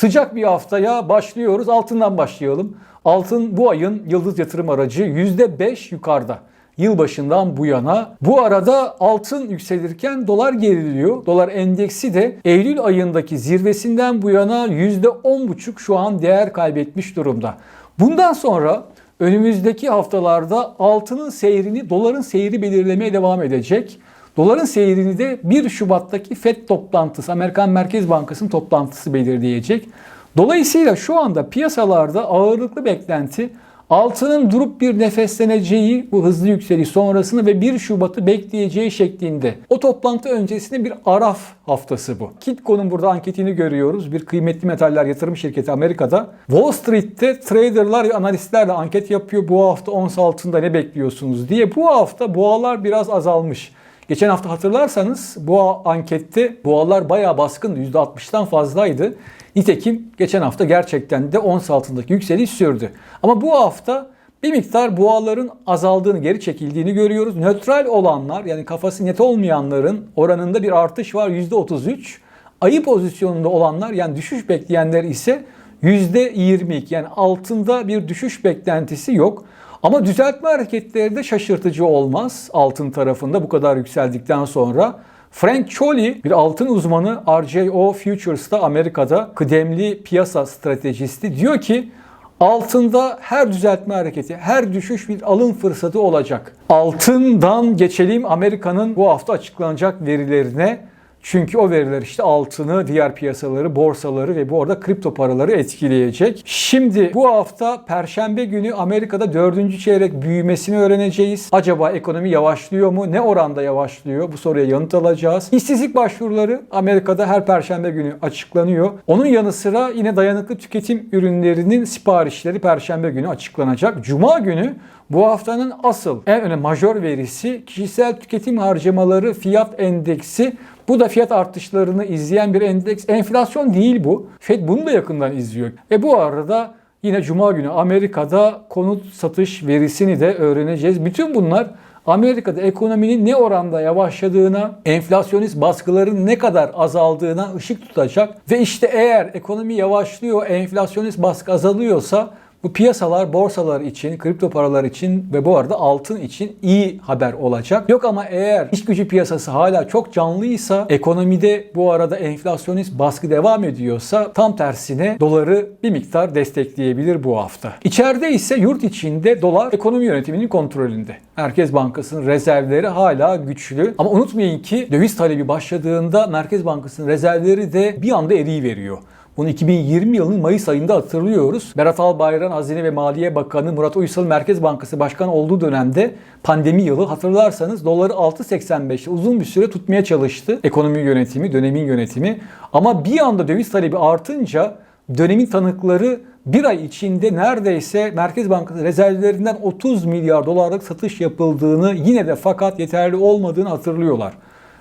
Sıcak bir haftaya başlıyoruz. Altından başlayalım. Altın bu ayın yıldız yatırım aracı %5 yukarıda. Yılbaşından bu yana. Bu arada altın yükselirken dolar geriliyor. Dolar endeksi de Eylül ayındaki zirvesinden bu yana %10,5 şu an değer kaybetmiş durumda. Bundan sonra önümüzdeki haftalarda altının seyrini doların seyri belirlemeye devam edecek. Doların seyrini de 1 Şubat'taki FED toplantısı, Amerikan Merkez Bankası'nın toplantısı belirleyecek. Dolayısıyla şu anda piyasalarda ağırlıklı beklenti altının durup bir nefesleneceği bu hızlı yükseliş sonrasını ve 1 Şubat'ı bekleyeceği şeklinde. O toplantı öncesinde bir araf haftası bu. Kitco'nun burada anketini görüyoruz. Bir kıymetli metaller yatırım şirketi Amerika'da. Wall Street'te traderlar ve analistlerle anket yapıyor. Bu hafta ons altında ne bekliyorsunuz diye. Bu hafta boğalar biraz azalmış. Geçen hafta hatırlarsanız bu ankette boğalar bayağı baskındı. %60'tan fazlaydı. Nitekim geçen hafta gerçekten de ons altındaki yükseliş sürdü. Ama bu hafta bir miktar boğaların azaldığını, geri çekildiğini görüyoruz. Nötral olanlar yani kafası net olmayanların oranında bir artış var %33. Ayı pozisyonunda olanlar yani düşüş bekleyenler ise %22 yani altında bir düşüş beklentisi yok. Ama düzeltme hareketleri de şaşırtıcı olmaz altın tarafında bu kadar yükseldikten sonra. Frank Choli bir altın uzmanı RJO Futures'ta Amerika'da kıdemli piyasa stratejisti diyor ki altında her düzeltme hareketi, her düşüş bir alım fırsatı olacak. Altından geçelim Amerika'nın bu hafta açıklanacak verilerine. Çünkü o veriler işte altını, diğer piyasaları, borsaları ve bu arada kripto paraları etkileyecek. Şimdi bu hafta Perşembe günü Amerika'da dördüncü çeyrek büyümesini öğreneceğiz. Acaba ekonomi yavaşlıyor mu? Ne oranda yavaşlıyor? Bu soruya yanıt alacağız. İşsizlik başvuruları Amerika'da her Perşembe günü açıklanıyor. Onun yanı sıra yine dayanıklı tüketim ürünlerinin siparişleri Perşembe günü açıklanacak. Cuma günü bu haftanın asıl en önemli majör verisi kişisel tüketim harcamaları fiyat endeksi. Bu da fiyat artışlarını izleyen bir endeks. Enflasyon değil bu. Fed bunu da yakından izliyor. E bu arada yine Cuma günü Amerika'da konut satış verisini de öğreneceğiz. Bütün bunlar Amerika'da ekonominin ne oranda yavaşladığına, enflasyonist baskıların ne kadar azaldığına ışık tutacak. Ve işte eğer ekonomi yavaşlıyor, enflasyonist baskı azalıyorsa bu piyasalar, borsalar için, kripto paralar için ve bu arada altın için iyi haber olacak. Yok ama eğer iş gücü piyasası hala çok canlıysa, ekonomide bu arada enflasyonist baskı devam ediyorsa tam tersine doları bir miktar destekleyebilir bu hafta. İçeride ise yurt içinde dolar ekonomi yönetiminin kontrolünde. Merkez Bankası'nın rezervleri hala güçlü. Ama unutmayın ki döviz talebi başladığında Merkez Bankası'nın rezervleri de bir anda eriyiveriyor. Bunu 2020 yılının Mayıs ayında hatırlıyoruz. Berat Albayrak'ın Hazine ve Maliye Bakanı Murat Uysal Merkez Bankası Başkanı olduğu dönemde pandemi yılı hatırlarsanız doları 6.85'te uzun bir süre tutmaya çalıştı. Ekonomi yönetimi, dönemin yönetimi. Ama bir anda döviz talebi artınca dönemin tanıkları bir ay içinde neredeyse Merkez Bankası rezervlerinden 30 milyar dolarlık satış yapıldığını yine de fakat yeterli olmadığını hatırlıyorlar.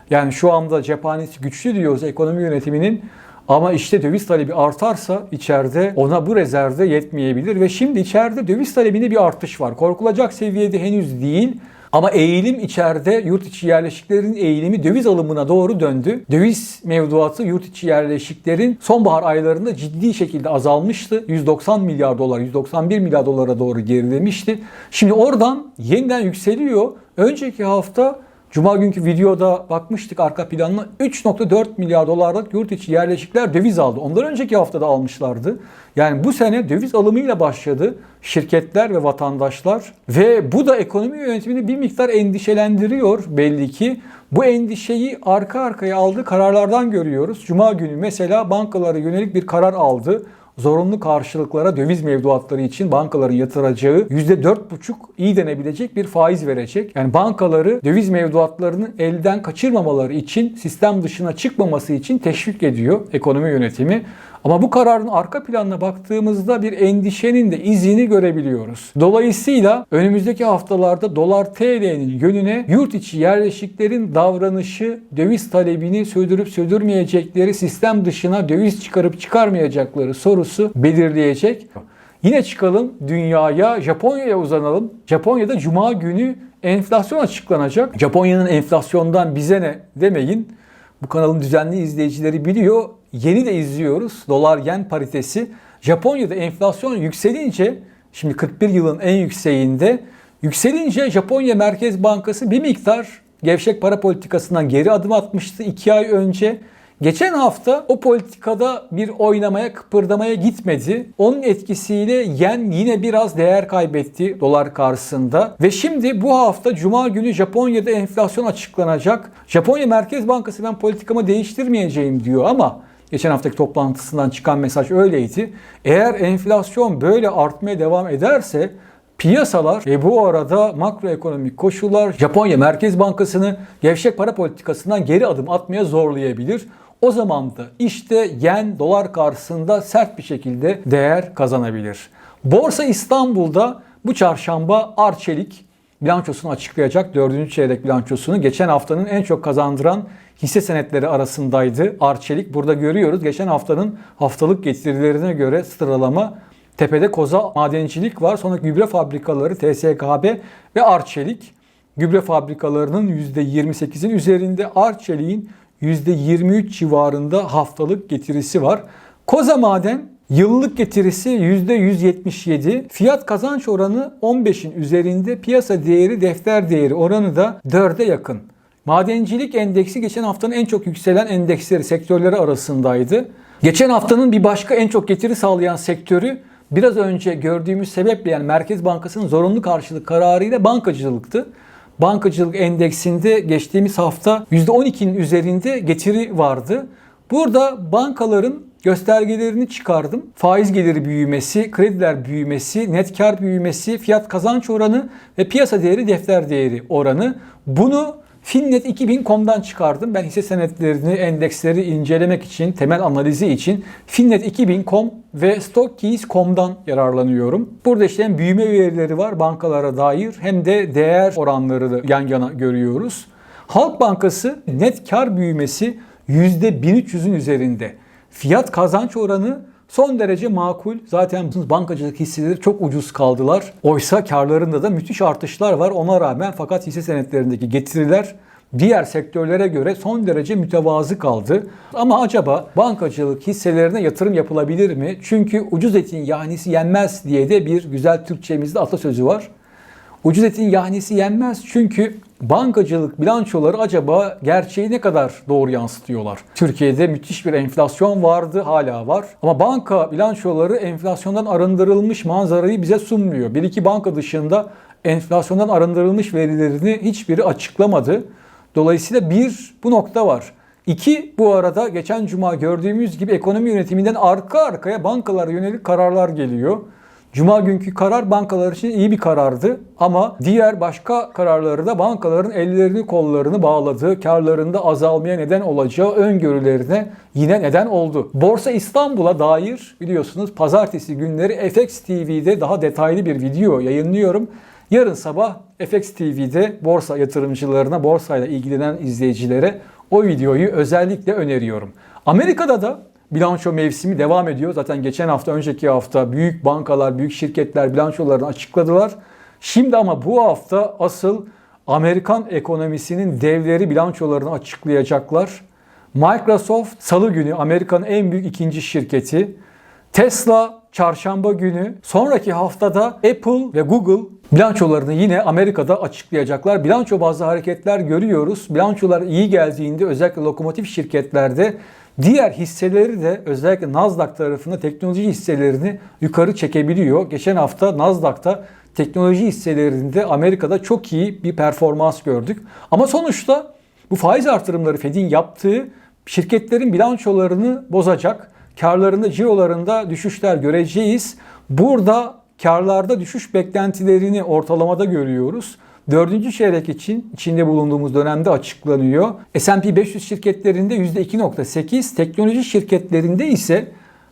Yani şu anda cephanesi güçlü diyoruz ekonomi yönetiminin ama işte döviz talebi artarsa içeride ona bu rezervde yetmeyebilir ve şimdi içeride döviz talebinde bir artış var. Korkulacak seviyede henüz değil. Ama eğilim içeride yurt içi yerleşiklerin eğilimi döviz alımına doğru döndü. Döviz mevduatı yurt içi yerleşiklerin sonbahar aylarında ciddi şekilde azalmıştı. 190 milyar dolar, 191 milyar dolara doğru gerilemişti. Şimdi oradan yeniden yükseliyor. Önceki hafta Cuma günkü videoda bakmıştık arka planına 3.4 milyar dolarlık yurt içi yerleşikler döviz aldı. Ondan önceki haftada almışlardı. Yani bu sene döviz alımıyla başladı şirketler ve vatandaşlar ve bu da ekonomi yönetimini bir miktar endişelendiriyor belli ki. Bu endişeyi arka arkaya aldığı kararlardan görüyoruz. Cuma günü mesela bankalara yönelik bir karar aldı zorunlu karşılıklara döviz mevduatları için bankaların yatıracağı %4,5 iyi denebilecek bir faiz verecek. Yani bankaları döviz mevduatlarını elden kaçırmamaları için sistem dışına çıkmaması için teşvik ediyor ekonomi yönetimi. Ama bu kararın arka planına baktığımızda bir endişenin de izini görebiliyoruz. Dolayısıyla önümüzdeki haftalarda dolar TL'nin yönüne yurt içi yerleşiklerin davranışı, döviz talebini sürdürüp sürdürmeyecekleri, sistem dışına döviz çıkarıp çıkarmayacakları sorusu belirleyecek. Yine çıkalım dünyaya, Japonya'ya uzanalım. Japonya'da cuma günü enflasyon açıklanacak. Japonya'nın enflasyondan bize ne demeyin. Bu kanalın düzenli izleyicileri biliyor. Yeni de izliyoruz. Dolar yen paritesi. Japonya'da enflasyon yükselince şimdi 41 yılın en yükseğinde yükselince Japonya Merkez Bankası bir miktar gevşek para politikasından geri adım atmıştı 2 ay önce. Geçen hafta o politikada bir oynamaya, kıpırdamaya gitmedi. Onun etkisiyle yen yine biraz değer kaybetti dolar karşısında. Ve şimdi bu hafta Cuma günü Japonya'da enflasyon açıklanacak. Japonya Merkez Bankası ben politikamı değiştirmeyeceğim diyor ama geçen haftaki toplantısından çıkan mesaj öyleydi. Eğer enflasyon böyle artmaya devam ederse Piyasalar ve bu arada makroekonomik koşullar Japonya Merkez Bankası'nı gevşek para politikasından geri adım atmaya zorlayabilir. O zaman da işte yen dolar karşısında sert bir şekilde değer kazanabilir. Borsa İstanbul'da bu çarşamba Arçelik bilançosunu açıklayacak. Dördüncü çeyrek bilançosunu geçen haftanın en çok kazandıran hisse senetleri arasındaydı Arçelik. Burada görüyoruz geçen haftanın haftalık getirilerine göre sıralama Tepede Koza Madencilik var. Sonra gübre fabrikaları TSKB ve Arçelik. Gübre fabrikalarının %28'in üzerinde Arçelik'in %23 civarında haftalık getirisi var. Koza Maden yıllık getirisi %177. Fiyat kazanç oranı 15'in üzerinde. Piyasa değeri defter değeri oranı da 4'e yakın. Madencilik endeksi geçen haftanın en çok yükselen endeksleri, sektörleri arasındaydı. Geçen haftanın bir başka en çok getiri sağlayan sektörü biraz önce gördüğümüz sebeple yani Merkez Bankası'nın zorunlu karşılık kararıyla bankacılıktı. Bankacılık endeksinde geçtiğimiz hafta %12'nin üzerinde getiri vardı. Burada bankaların göstergelerini çıkardım. Faiz geliri büyümesi, krediler büyümesi, net kar büyümesi, fiyat kazanç oranı ve piyasa değeri defter değeri oranı. Bunu Finnet 2000.com'dan çıkardım. Ben hisse senetlerini, endeksleri incelemek için, temel analizi için Finnet 2000.com ve Stockkeys.com'dan yararlanıyorum. Burada işte hem büyüme verileri var bankalara dair hem de değer oranları yan yana görüyoruz. Halk Bankası net kar büyümesi %1300'ün üzerinde. Fiyat kazanç oranı son derece makul. Zaten bankacılık hisseleri çok ucuz kaldılar. Oysa karlarında da müthiş artışlar var ona rağmen fakat hisse senetlerindeki getiriler diğer sektörlere göre son derece mütevazı kaldı. Ama acaba bankacılık hisselerine yatırım yapılabilir mi? Çünkü ucuz etin yahnisi yenmez diye de bir güzel Türkçemizde atasözü var. Ucuz etin yahnisi yenmez çünkü bankacılık bilançoları acaba gerçeği ne kadar doğru yansıtıyorlar? Türkiye'de müthiş bir enflasyon vardı, hala var. Ama banka bilançoları enflasyondan arındırılmış manzarayı bize sunmuyor. Bir iki banka dışında enflasyondan arındırılmış verilerini hiçbiri açıklamadı. Dolayısıyla bir bu nokta var. İki bu arada geçen cuma gördüğümüz gibi ekonomi yönetiminden arka arkaya bankalara yönelik kararlar geliyor. Cuma günkü karar bankalar için iyi bir karardı ama diğer başka kararları da bankaların ellerini kollarını bağladığı, karlarında azalmaya neden olacağı öngörülerine yine neden oldu. Borsa İstanbul'a dair biliyorsunuz pazartesi günleri FX TV'de daha detaylı bir video yayınlıyorum. Yarın sabah FX TV'de borsa yatırımcılarına, borsayla ilgilenen izleyicilere o videoyu özellikle öneriyorum. Amerika'da da bilanço mevsimi devam ediyor. Zaten geçen hafta, önceki hafta büyük bankalar, büyük şirketler bilançolarını açıkladılar. Şimdi ama bu hafta asıl Amerikan ekonomisinin devleri bilançolarını açıklayacaklar. Microsoft salı günü Amerika'nın en büyük ikinci şirketi. Tesla çarşamba günü. Sonraki haftada Apple ve Google bilançolarını yine Amerika'da açıklayacaklar. Bilanço bazı hareketler görüyoruz. Bilançolar iyi geldiğinde özellikle lokomotif şirketlerde Diğer hisseleri de özellikle Nasdaq tarafında teknoloji hisselerini yukarı çekebiliyor. Geçen hafta Nasdaq'ta teknoloji hisselerinde Amerika'da çok iyi bir performans gördük. Ama sonuçta bu faiz artırımları Fed'in yaptığı şirketlerin bilançolarını bozacak. Karlarında, cirolarında düşüşler göreceğiz. Burada karlarda düşüş beklentilerini ortalamada görüyoruz. Dördüncü çeyrek için içinde bulunduğumuz dönemde açıklanıyor. S&P 500 şirketlerinde %2.8, teknoloji şirketlerinde ise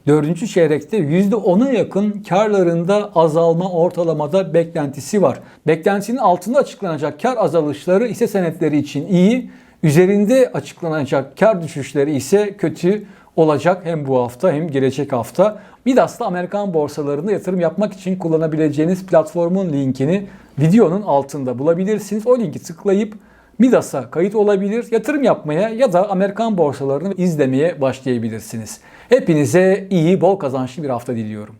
dördüncü çeyrekte %10'a yakın karlarında azalma ortalamada beklentisi var. Beklentinin altında açıklanacak kar azalışları ise senetleri için iyi, üzerinde açıklanacak kar düşüşleri ise kötü olacak hem bu hafta hem gelecek hafta. Midas'ta Amerikan borsalarında yatırım yapmak için kullanabileceğiniz platformun linkini videonun altında bulabilirsiniz. O linki tıklayıp Midas'a kayıt olabilir, yatırım yapmaya ya da Amerikan borsalarını izlemeye başlayabilirsiniz. Hepinize iyi, bol kazançlı bir hafta diliyorum.